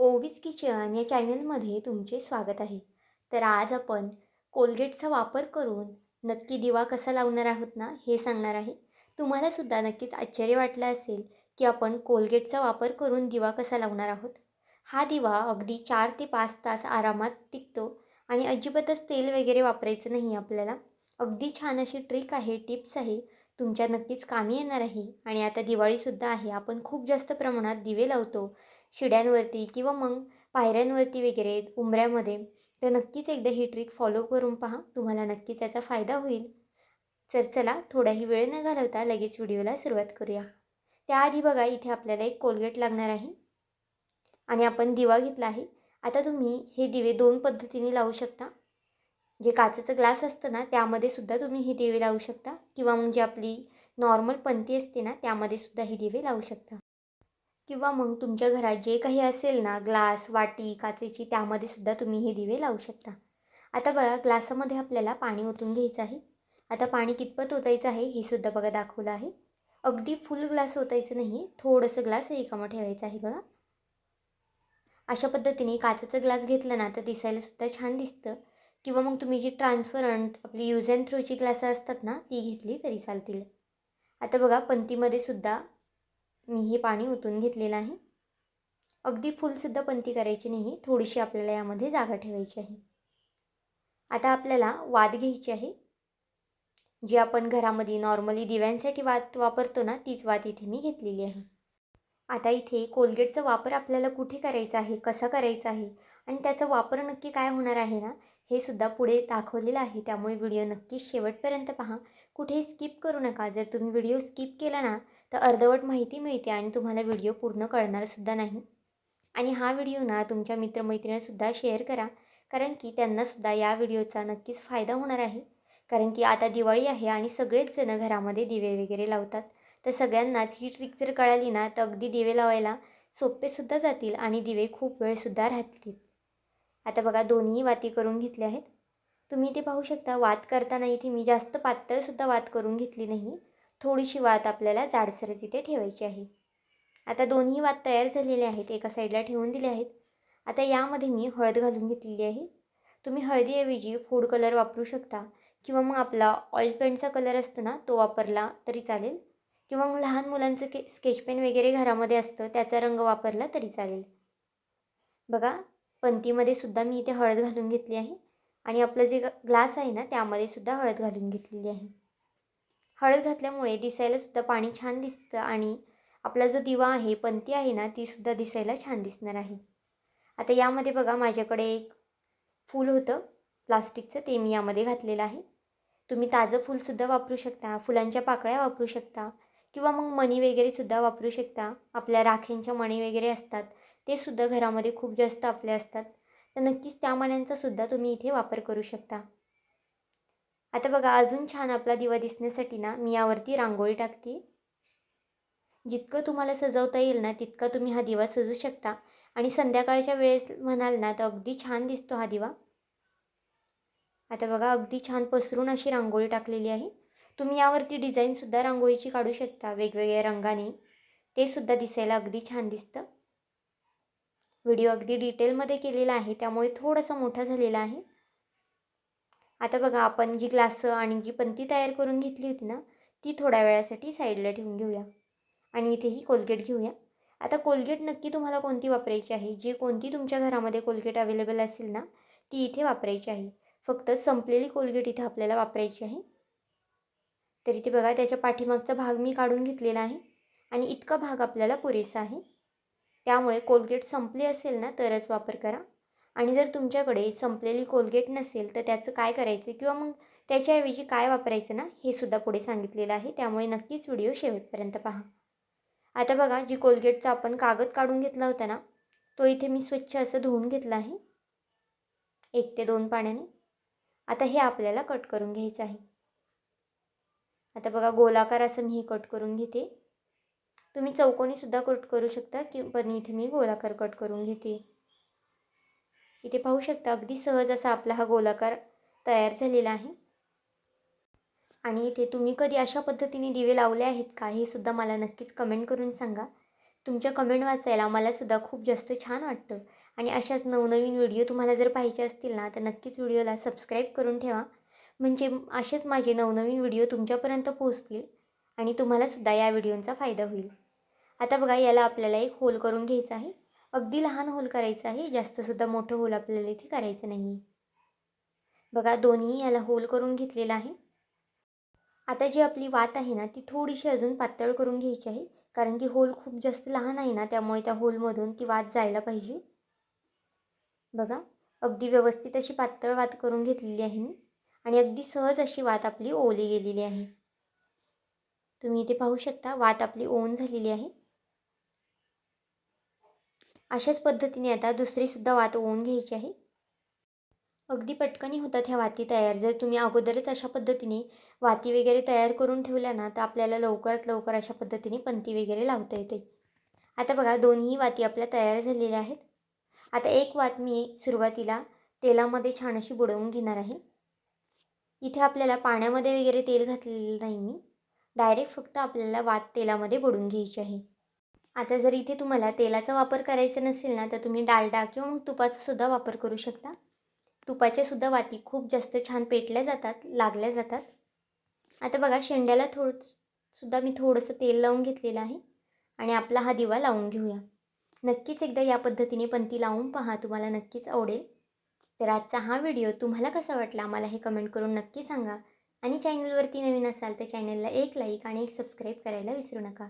Ovis kitchen या चॅनलमध्ये तुमचे स्वागत आहे. तर आज आपण कोलगेटचा वापर करून नक्की दिवा कसा लावणार आहोत ना हे सांगणार आहे. तुम्हालासुद्धा नक्कीच आश्चर्य वाटलं असेल की आपण कोलगेटचा वापर करून दिवा कसा लावणार आहोत. हा दिवा अगदी चार ते पाच तास आरामात टिकतो आणि अजिबातच तेल वगैरे वापरायचं नाही आपल्याला. अगदी छान अशी ट्रिक आहे टिप्स आहे. तुमच्या नक्कीच कामी येणार आहे आणि आता दिवाळीसुद्धा आहे. आपण खूप जास्त प्रमाणात दिवे लावतो शिड्यांवरती किंवा मग पायऱ्यांवरती वगैरे उंबऱ्यामध्ये तर नक्कीच एकदा ही ट्रिक फॉलो करून पहा. तुम्हाला नक्कीच याचा फायदा होईल. तर चला थोडाही वेळ न घालवता लगेच व्हिडिओला सुरुवात करूया. त्याआधी बघा इथे आपल्याला एक कोलगेट लागणार आहे. आणि आपण दिवा घेतला आहे. आता तुम्ही हे दिवे दोन पद्धतीने लावू शकता. जे काचेचं ग्लास असतं ना त्यामध्ये सुद्धा तुम्ही हे दिवे लावू शकता. किंवा मग जी आपली नॉर्मल पंती असते ना त्यामध्ये सुद्धा ही दिवे लावू शकता. किंवा मग तुमच्या घरात जे काही असेल ना ग्लास वाटी काचेची त्यामध्ये सुद्धा तुम्ही हे दिवे लावू शकता. आता बघा ग्लासामध्ये आपल्याला पाणी ओतून घ्यायचं आहे. आता पाणी कितपत ओतायचं आहे हे सुद्धा बघा दाखवलं आहे. अगदी फुल ग्लास ओतायचं नाही थोडंसं ग्लास रिकामं ठेवायचं आहे बघा. अशा पद्धतीने काचेचं ग्लास घेतलं ना तर दिसायला सुद्धा छान दिसतं. किंवा मग तुम्ही जी ट्रान्सफरंट आपली यूज अँड थ्रोची ग्लासं असतात ना ती घेतली तरी चालतील. आता बघा पंतीमध्ये सुद्धा मी हे पाणी ओतून घेतलेलं आहे. अगदी फुलसुद्धा पंती करायची नाही थोडीशी आपल्याला यामध्ये जागा ठेवायची आहे. आता आपल्याला वाद घ्यायची आहे. जी आपण घरामध्ये नॉर्मली दिव्यांसाठी वात वापरतो ना तीच वात इथे मी घेतलेली आहे. आता इथे कोलगेटचा वापर आपल्याला कुठे करायचा आहे कसा करायचा आहे आणि त्याचा वापर नक्की काय होणार आहे ना हे सुद्धा पुढे दाखवलेलं आहे. त्यामुळे व्हिडिओ नक्कीच शेवटपर्यंत पहा. कुठेही स्किप करू नका. जर तुम्ही व्हिडिओ स्किप केला ना तर अर्धवट माहिती मिळते आणि तुम्हाला व्हिडिओ पूर्ण कळणारसुद्धा नाही. आणि हा व्हिडिओ ना तुमच्या मित्रमैत्रिणीसुद्धा शेअर करा. कारण की त्यांनासुद्धा या व्हिडिओचा नक्कीच फायदा होणार आहे. कारण की आता दिवाळी आहे आणि सगळेच जण घरामध्ये दिवे वगैरे लावतात. तर सगळ्यांनाच ही ट्रिक जर कळाली ना तर अगदी दिवे लावायला सोपेसुद्धा जातील आणि दिवे खूप वेळसुद्धा राहतील. आता बघा दोन्ही वाती करून घेतल्या आहेत. तुम्ही इथे पाहू शकता. वात करताना इथे मी जास्त पातळसुद्धा वात करून घेतली नाही. थोडीशी वात आपल्याला जाडसरच इथे ठेवायची आहे. आता दोन्ही वात तयार झालेले आहेत. एका साईडला ठेवून दिले आहेत. आता यामध्ये मी हळद घालून घेतलेली आहे. तुम्ही हळदीऐवजी फूड कलर वापरू शकता. किंवा मग आपला ऑइल पेंटचा कलर असतो ना तो वापरला तरी चालेल. किंवा मग लहान मुलांचं के स्केच पेन वगैरे घरामध्ये असतं त्याचा रंग वापरला तरी चालेल. बघा पंतीमध्ये सुद्धा मी इथे हळद घालून घेतली आहे. आणि आपलं जे ग्लास आहे ना त्यामध्ये सुद्धा हळद घालून घेतलेली आहे. हळद घातल्यामुळे दिसायला सुद्धा पाणी छान दिसतं आणि आपला जो दिवा आहे पंती आहे ना तीसुद्धा दिसायला छान दिसणार आहे. आता यामध्ये बघा माझ्याकडे एक फूल होतं प्लास्टिकचं ते मी यामध्ये घातलेलं आहे. तुम्ही ताजं फूलसुद्धा वापरू शकता फुलांच्या पाकळ्या वापरू शकता किंवा मग मणी वगैरेसुद्धा वापरू शकता. आपल्या राखेंच्या मणी वगैरे असतात ते सुद्धा घरामध्ये खूप जास्त आपले असतात. तर नक्कीच त्या मण्यांचा सुद्धा तुम्ही इथे वापर करू शकता. आता बघा अजून छान आपला दिवा दिसण्यासाठी ना मी यावरती रांगोळी टाकते. जितकं तुम्हाला सजवता येईल ना तितका तुम्ही हा दिवा सजू शकता. आणि संध्याकाळच्या वेळेस म्हणाल ना तर अगदी छान दिसतो हा दिवा. आता बघा अगदी छान पसरून अशी रांगोळी टाकलेली आहे. तुम्ही यावरती डिझाईनसुद्धा रांगोळीची काढू शकता वेगवेगळ्या रंगाने. ते सुद्धा दिसायला अगदी छान दिसतं. व्हिडिओ अगदी डिटेलमध्ये केलेला आहे त्यामुळे थोडासा मोठा झालेला आहे. आता बघा आपण जी ग्लासं आणि जी पंती तयार करून घेतली होती ना ती थोड्या वेळासाठी साईडला ठेवून घेऊया. आणि इथेही कोलगेट घेऊया. आता कोलगेट नक्की तुम्हाला कोणती वापरायची आहे? जी कोणती तुमच्या घरामध्ये कोलगेट अवेलेबल असेल ना ती इथे वापरायची आहे. फक्त संपलेली कोलगेट इथे आपल्याला वापरायची आहे. तर इथे बघा त्याच्या पाठीमागचा भाग मी काढून घेतलेला आहे. आणि इतका भाग आपल्याला पुरेसा आहे. त्यामुळे कोलगेट संपली असेल ना तरच वापर करा. आणि जर तुमच्याकडे संपलेली कोलगेट नसेल तर त्याचं काय करायचं? किंवा मग त्याच्याऐवजी काय वापरायचं ना हे सुद्धा पुढे सांगितलेलं आहे. त्यामुळे नक्कीच व्हिडिओ शेवटपर्यंत पहा. आता बघा जी कोलगेटचा आपण कागद काढून घेतला होता ना तो इथे मी स्वच्छ असं धुवून घेतला आहे. एक ते दोन पाण्याने. आता हे आपल्याला कट करून घ्यायचं आहे. आता बघा गोलाकार असं मी हे कट करून घेते. तुम्ही चौकोनीसुद्धा कट करू शकता कि पण इथे मी गोलाकार कट करून घेते. इथे पाहू शकता अगदी सहज असा आपला हा गोलाकार तयार झालेला आहे. आणि इथे तुम्ही कधी अशा पद्धतीने दिवे लावले आहेत का हे सुद्धा मला नक्कीच कमेंट करून सांगा. तुमच्या कमेंट वाचायला मलासुद्धा खूप जास्त छान वाटतं. आणि अशाच नवनवीन व्हिडिओ तुम्हाला जर पाहिजे असतील ना तर नक्कीच व्हिडिओला सबस्क्राईब करून ठेवा. म्हणजे असेच माझे नवनवीन व्हिडिओ तुमच्यापर्यंत पोहोचतील आणि तुम्हालासुद्धा या व्हिडिओंचा फायदा होईल. आता बघा याला आपल्याला एक होल करून घ्यायचा आहे. अगदी लहान होल करायचं आहे. जास्तसुद्धा मोठं होल आपल्याला इथे करायचं नाही बघा दोन्ही याला होल करून घेतलेला आहे. आता जी आपली वात आहे ना ती थोडीशी अजून पातळ करून घ्यायची आहे. कारण की होल खूप जास्त लहान आहे ना त्यामुळे त्या होलमधून ती वात जायला पाहिजे. बघा अगदी व्यवस्थित अशी पातळ वात करून घेतलेली आहे मी. आणि अगदी सहज अशी वात आपली ओली गेलेली आहे. तुम्ही इथे पाहू शकता वात आपली ओन झालेली आहे. अशाच पद्धतीने आता दुसरीसुद्धा वात ओवून घ्यायची आहे. अगदी पटकनी होतात ह्या वाती तयार. जर तुम्ही अगोदरच अशा पद्धतीने वाती वगैरे तयार करून ठेवल्या ना तर आपल्याला लवकरात लवकर अशा पद्धतीने पंती वगैरे लावता येते. आता बघा दोन्ही वाती आपल्या तयार झालेल्या आहेत. आता एक वात मी सुरुवातीला तेलामध्ये छान अशी बुडवून घेणार आहे. इथे आपल्याला पाण्यामध्ये वगैरे तेल घातलेलं नाही मी. डायरेक्ट फक्त आपल्याला वात तेलामध्ये बुडून घ्यायची आहे. आता जर इथे तुम्हाला तेलाचा वापर करायचा नसेल ना तर तुम्ही डालडा किंवा मग तुपाचासुद्धा वापर करू शकता. तुपाच्यासुद्धा वाती खूप जास्त छान पेटल्या जातात लागल्या जातात. आता बघा शेंड्याला थोड सुद्धा मी थोडंसं तेल लावून घेतलेलं आहे आणि आपला हा दिवा लावून घेऊया. नक्कीच एकदा या पद्धतीने पंती लावून पहा तुम्हाला नक्कीच आवडेल. तर आजचा हा व्हिडिओ तुम्हाला कसा वाटला मला हे कमेंट करून नक्की सांगा. आणि चॅनलवरती नवीन असाल तर चॅनलला एक लाईक आणि एक सबस्क्राईब करायला विसरू नका.